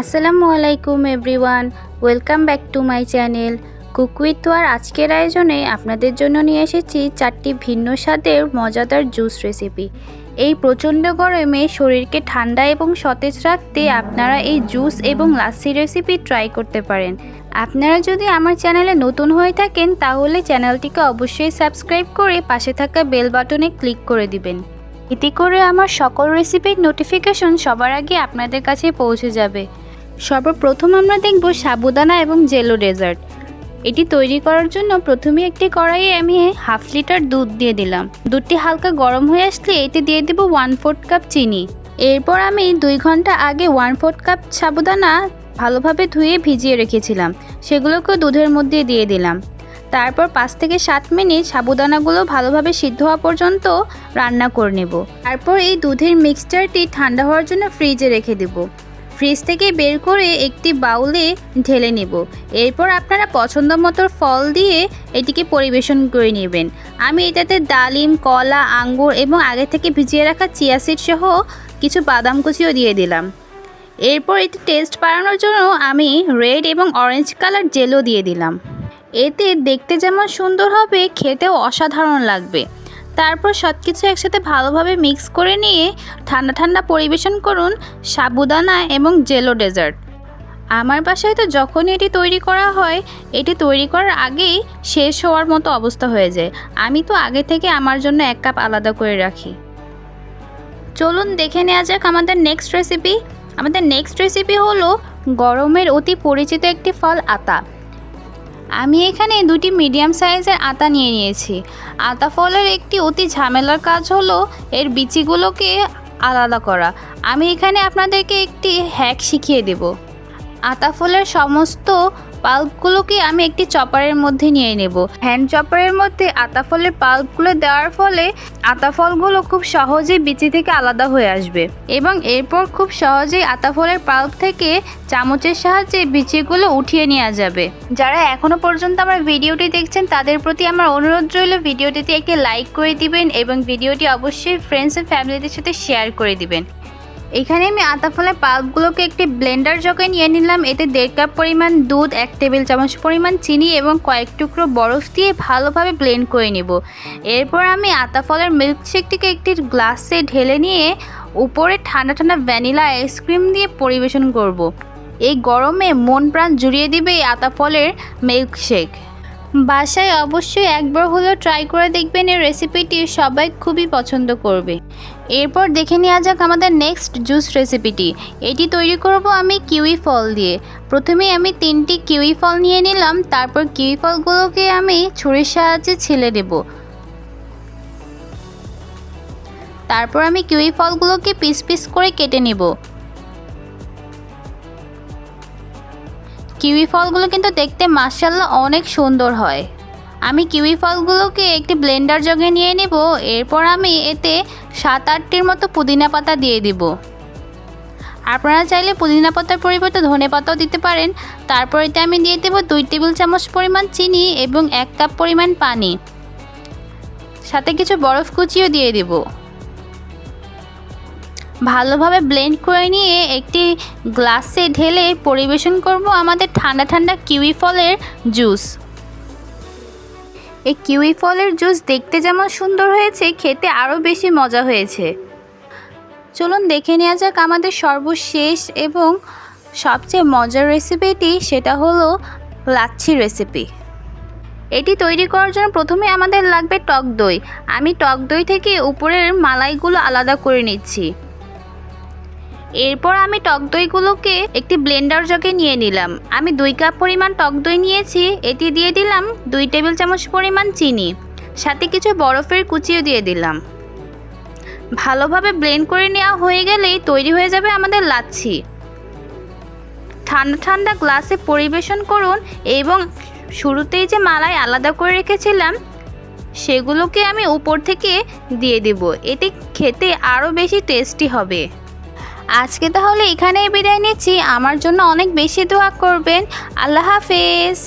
আসসালামু আলাইকুম everyone, welcome back to my channel. Cook with তোয়ার আজকের আয়োজনে আপনাদের জন্য নিয়ে এসেছি চারটি ভিন্ন স্বাদের মজাদার জুস রেসিপি। এই প্রচণ্ড গরমে শরীরকে ঠান্ডা এবং সতেজ রাখতে আপনারা এই জুস এবং লাসি রেসিপি ট্রাই করতে পারেন। আপনারা যদি আমার চ্যানেলে নতুন হয়ে থাকেন, তাহলে চ্যানেলটিকে অবশ্যই সাবস্ক্রাইব করে পাশে থাকা বেল বাটনে ক্লিক করে দিবেন। এতে করে আমার সকল রেসিপির নোটিফিকেশন সবার আগে আপনাদের কাছে পৌঁছে যাবে। সর্বপ্রথম আমরা দেখব সাবুদানা এবং জেলো ডেজার্ট। এটি তৈরি করার জন্য প্রথমে একটি কড়াইয়ে আমি হাফ লিটার দুধ দিয়ে দিলাম। দুধটি হালকা গরম হয়ে আসলে এতে দিয়ে দেব ওয়ান ফোর্থ কাপ চিনি। এরপর আমি দুই ঘণ্টা আগে ওয়ান ফোর্থ কাপ সাবুদানা ভালোভাবে ধুয়ে ভিজিয়ে রেখেছিলাম। সেগুলোকেও দুধের মধ্যে দিয়ে দিলাম। তারপর পাঁচ থেকে সাত মিনিট সাবুদানাগুলো ভালোভাবে সিদ্ধ হওয়া পর্যন্ত রান্না করে নেব। তারপর এই দুধের মিক্সচারটি ঠান্ডা হওয়ার জন্য ফ্রিজে রেখে দেব। ফ্রিজ থেকে বের করে একটি বাউলে ঢেলে নেব। এরপর আপনারা পছন্দ মতো ফল দিয়ে এটিকে পরিবেশন করে নেবেন। আমি এটাতে ডালিম, কলা, আঙ্গুর এবং আগে থেকে ভিজিয়ে রাখা চিয়া সিড সহ কিছু বাদাম কুচিও দিয়ে দিলাম। এরপর এটি টেস্ট বাড়ানোর জন্য আমি রেড এবং অরেঞ্জ কালার জেলও দিয়ে দিলাম। এতে দেখতে যেমন সুন্দর হবে, খেতেও অসাধারণ লাগবে। তারপর সব কিছু একসাথে ভালোভাবে মিক্স করে নিয়ে ঠান্ডা ঠান্ডা পরিবেশন করুন সাবুদানা এবং জেলো ডেজার্ট। আমার বাসায় তো যখনই এটি তৈরি করা হয়, এটি তৈরি করার আগেই শেষ হওয়ার মতো অবস্থা হয়ে যায়। আমি তো আগে থেকে আমার জন্য এক কাপ আলাদা করে রাখি। চলুন দেখে নেওয়া যাক আমাদের নেক্সট রেসিপি আমাদের নেক্সট রেসিপি হলো গরমের অতি পরিচিত একটি ফল আতা। আমি এখানে দুটি মিডিয়াম সাইজের আতা নিয়ে নিয়েছি। আতা ফলের একটি অতি ঝামেলার কাজ হলো এর বিচিগুলোকে আলাদা করা। আমি এখানে আপনাদেরকে একটি হ্যাক শিখিয়ে দেব। আতা ফলের সমস্ত পাল্পগুলোকে আমি একটি চপারের মধ্যে নিয়ে নেব। হ্যান্ড চপারের মধ্যে আতা ফলের পাল্পগুলো দেওয়ার ফলে আতা ফলগুলো খুব সহজেই বিচি থেকে আলাদা হয়ে আসবে এবং এরপর খুব সহজেই আতা ফলের পাল্প থেকে চামচের সাহায্যে বিচিগুলো উঠিয়ে নেওয়া যাবে। যারা এখনও পর্যন্ত আমার ভিডিওটি দেখছেন, তাদের প্রতি আমার অনুরোধ রইল ভিডিওটিতে একটি লাইক করে দিবেন এবং ভিডিওটি অবশ্যই ফ্রেন্ডস ও ফ্যামিলিদের সাথে শেয়ার করে দিবেন। এখানে আমি আতা ফলের পাল্পগুলোকে একটি ব্লেন্ডার জগে নিয়ে নিলাম। এতে দেড় কাপ পরিমাণ দুধ, এক টেবিল চামচ পরিমাণ চিনি এবং কয়েক টুকরো বরফ দিয়ে ভালোভাবে ব্লেন্ড করে নেব। এরপর আমি আতা ফলের মিল্কশেকটিকে একটি গ্লাসে ঢেলে নিয়ে উপরে ঠান্ডা ঠান্ডা ভ্যানিলা আইসক্রিম দিয়ে পরিবেশন করব। এই গরমে মন প্রাণ জুড়িয়ে দিবে এই আতা ফলের মিল্কশেক। বাসায় অবশ্যই একবার হলেও ট্রাই করে দেখবেন এই রেসিপিটি সবাই খুবই পছন্দ করবে। এরপর দেখে নেওয়া যাক আমাদের নেক্সট জুস রেসিপিটি এটি তৈরি করব আমি কিউই ফল দিয়ে। প্রথমে আমি তিনটি কিউই ফল নিয়ে নিলাম, তারপর কিউই ফলগুলোকে আমি ছুরির সাহায্যে ছিলে দেব। তারপর আমি কিউই ফলগুলোকে পিস পিস করে কেটে নেব। কিউই ফলগুলো কিন্তু দেখতে মার্শাল্লাহ অনেক সুন্দর হয়। আমি কিউই ফলগুলোকে একটি ব্লেন্ডার জগে নিয়ে নেব, এরপর আমি এতে সাত আটটির মতো পুদিনা পাতা দিয়ে দিব। আপনারা চাইলে পুদিনা পাতার পরিবর্তে ধনে পাতাও দিতে পারেন। তারপর এতে আমি দিয়ে দেবো দুই টেবিল চামচ পরিমাণ চিনি এবং এক কাপ পরিমাণ পানি। সাথে কিছু বরফ কুচিও দিয়ে দেব। ভালোভাবে ব্লেন্ড করে নিয়ে একটি গ্লাসে ঢেলে পরিবেশন করব আমাদের ঠান্ডা ঠান্ডা কিউই ফলের জুস এই কিউই ফলের জুস দেখতে যেমন সুন্দর হয়েছে, খেতে আরও বেশি মজা হয়েছে। চলুন দেখে নেওয়া যাক আমাদের সর্বশেষ এবং সবচেয়ে মজার রেসিপিটি সেটা হলো লাচ্ছি রেসিপি এটি তৈরি করার জন্য প্রথমে আমাদের লাগবে টক দই। আমি টক দই থেকে উপরের মালাইগুলো আলাদা করে নিচ্ছি। এরপর আমি টক দইগুলোকে একটি ব্লেন্ডার জগে নিয়ে নিলাম। আমি দুই কাপ পরিমাণ টক দই নিয়েছি, এটি দিয়ে দিলাম দুই টেবিল চামচ পরিমাণ চিনি, সাথে কিছু বরফের কুচিও দিয়ে দিলাম। ভালোভাবে ব্লেন্ড করে নেওয়া হয়ে গেলেই তৈরি হয়ে যাবে আমাদের লাচ্ছি। ঠান্ডা ঠান্ডা গ্লাসে পরিবেশন করুন এবং শুরুতেই যে মালাই আলাদা করে রেখেছিলাম, সেগুলোকে আমি উপর থেকে দিয়ে দেব। এতে খেতে আরও বেশি টেস্টি হবে। আজকে তাহলে এখানেই বিদায় নিচ্ছি। আমার জন্য অনেক বেশি দোয়া করবেন। আল্লাহ হাফেজ।